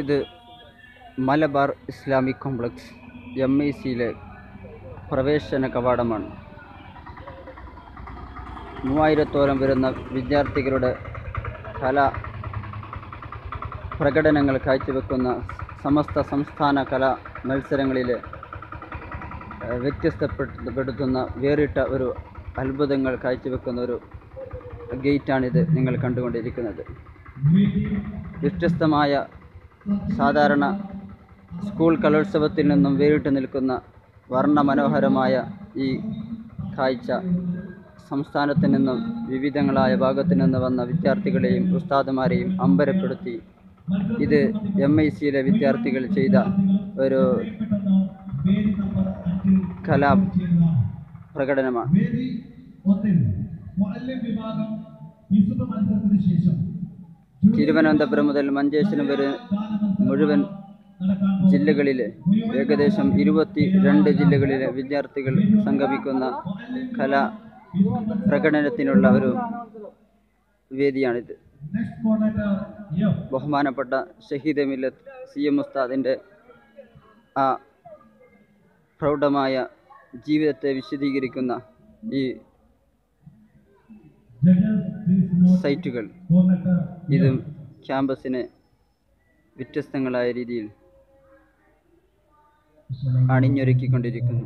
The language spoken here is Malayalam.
ഇത് Malabar Islamic complex M I സിയിലെ പ്രവേശന കവാടമാണ്. മൂവായിരത്തോളം വരുന്ന വിദ്യാർത്ഥികളുടെ കലാ പ്രകടനങ്ങൾ കാഴ്ചവെക്കുന്ന സമസ്ത സംസ്ഥാന കലാ മത്സരങ്ങളിൽ വ്യത്യസ്തപ്പെടുത്തുന്ന വേറിട്ട ഒരു അത്ഭുതങ്ങൾ കാഴ്ചവെക്കുന്ന ഒരു ഗേറ്റാണിത് നിങ്ങൾ കണ്ടുകൊണ്ടിരിക്കുന്നത്. വ്യത്യസ്തമായ സാധാരണ സ്കൂൾ കലോത്സവത്തിൽ നിന്നും വേറിട്ട് നിൽക്കുന്ന വർണമനോഹരമായ ഈ കാഴ്ച സംസ്ഥാനത്തു നിന്നും വിവിധങ്ങളായ ഭാഗത്തു നിന്ന് വന്ന വിദ്യാർത്ഥികളെയും ഉസ്താദുമാരെയും അമ്പരപ്പെടുത്തി. ഇത് എം ഐ സിയിലെ വിദ്യാർത്ഥികൾ ചെയ്ത ഒരു കലാ പ്രകടനമാണ്. വിഭാഗം. ശേഷം തിരുവനന്തപുരം മുതൽ മഞ്ചേശ്വരം വരെ മുഴുവൻ ജില്ലകളിലെ ഏകദേശം ഇരുപത്തി രണ്ട് ജില്ലകളിലെ വിദ്യാർത്ഥികൾ സംഗമിക്കുന്ന കലാ പ്രകടനത്തിനുള്ള ഒരു വേദിയാണിത്. ബഹുമാനപ്പെട്ട ഷഹീദ് മില്ലത്ത് സി എം ഉസ്താദിന്റെ ആ പ്രൗഢമായ ജീവിതത്തെ വിശദീകരിക്കുന്ന ഈ സൈറ്റുകൾ. ഇതും ക്യാമ്പസിനെ വ്യത്യസ്തങ്ങളായ രീതിയിൽ അണിഞ്ഞൊരുക്കിക്കൊണ്ടിരിക്കുന്നു.